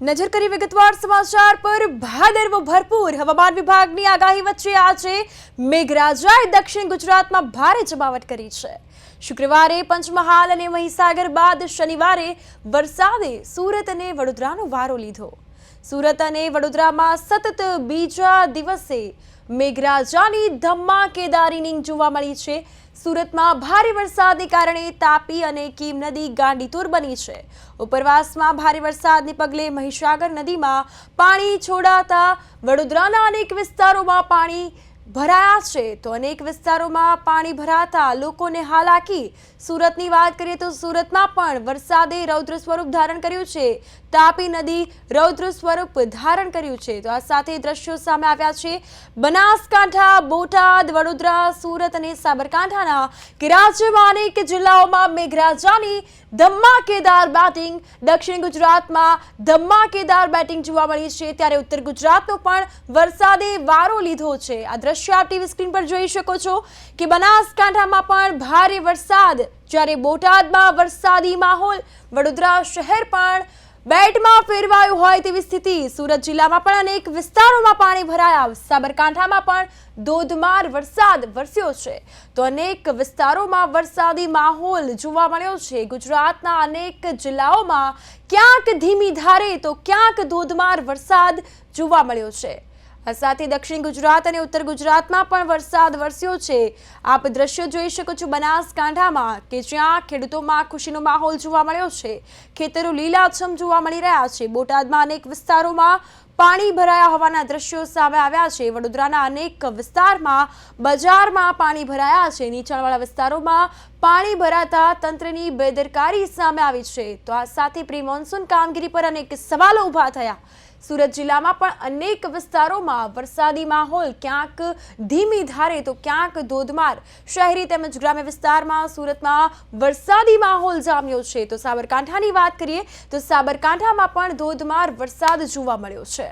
નજર કરી વિગતવાર સમાચાર પર ભાદરવો ભરપૂર. હવામાન વિભાગની આગાહી વચ્ચે આજે મેઘરાજાએ દક્ષિણ ગુજરાતમાં ભારે જમાવટ કરી છે. શુક્રવારે પંચમહાલ અને મહીસાગર બાદ શનિવારે વરસાદે સુરત અને વડોદરાનો વારો લીધો. સુરત અને વડોદરામાં સતત બીજા દિવસે મેઘરાજાની ધમાકેદાર ઇનિંગ જોવા મળી છે. સુરતમાં ભારે વરસાદને કારણે તાપી અને કીમ નદી ગાંડીતુર બની છે. ઉપરવાસમાં ભારે વરસાદને પગલે મહીસાગર નદીમાં પાણી છોડાતા વડોદરાના અનેક વિસ્તારોમાં પાણી ભરાયા છે તો અનેક વિસ્તારોમાં પાણી ભરાતા લોકોને હાલાકી. સુરતની વાત કરીએ તો સુરતમાં પણ વરસાદે રૌદ્ર સ્વરૂપ ધારણ કર્યું છે. તાપી નદી રૌદ્ર સ્વરૂપ ધારણ કર્યું છે. તો આ સાથે દ્રશ્યો સામે આવ્યા છે. બનાસકાંઠા, બોટાદ, વડોદરા, સુરત અને સાબરકાંઠાના કે રાજ્યમાં અનેક જિલ્લાઓમાં મેઘરાજાની ધમાકેદાર બેટિંગ. દક્ષિણ ગુજરાતમાં ધમાકેદાર બેટિંગ જોવા મળી છે. ત્યારે ઉત્તર ગુજરાતનો પણ વરસાદે વારો લીધો છે. આ દ્રશ્ય આપ ટીવી સ્ક્રીન પર જોઈ શકો છો કે બનાસકાંઠામાં પણ ભારે વરસાદ. જ્યારે બોટાદમાં વરસાદી માહોલ, વડોદરા શહેર પણ બેટમાં ફેરવાયું હોય તેવી સ્થિતિ. સુરત જિલ્લામાં પણ અનેક વિસ્તારોમાં પાણી ભરાયા. સાબરકાંઠામાં પણ ધોધમાર વરસાદ વરસ્યો છે. તો અનેક વિસ્તારોમાં વરસાદી માહોલ જોવા મળ્યો છે. ગુજરાતના અનેક જિલ્લાઓમાં ક્યાંક ધીમી ધારે તો ક્યાંક ધોધમાર વરસાદ જોવા મળ્યો છે. આ સાથે દક્ષિણ ગુજરાત અને ઉત્તર ગુજરાતમાં પણ વરસાદ વરસ્યો છે. આપ દ્રશ્યો જોઈ શકો છો બનાસકાંઠામાં કે જ્યાં ખેડૂતોમાં ખુશીનો માહોલ જોવા મળ્યો છે. ખેતરો લીલાછમ જોવા મળી રહ્યા છે. બોટાદમાં અનેક વિસ્તારોમાં પાણી ભરાયા હોવાના દ્રશ્યો સામે આવ્યા છે. વડોદરાના અનેક વિસ્તારમાં બજારમાં પાણી ભરાયા છે. નીચાણવાળા વિસ્તારોમાં પાણી ભરાતા તંત્રની બેદરકારી સામે આવી છે. તો આ સાથે પ્રી મોન્સૂન કામગીરી પર અનેક સવાલો ઊભા થયા. સુરત જિલ્લામાં પણ અનેક વિસ્તારોમાં વરસાદી માહોલ ક્યાંક ધીમી ધારે તો ક્યાંક ધોધમાર. શહેરી તેમજ ગ્રામ્ય વિસ્તારમાં સુરતમાં વરસાદી માહોલ જામ્યો છે. તો સાબરકાંઠાની વાત કરીએ તો સાબરકાંઠામાં પણ ધોધમાર વરસાદ જોવા મળ્યો છે.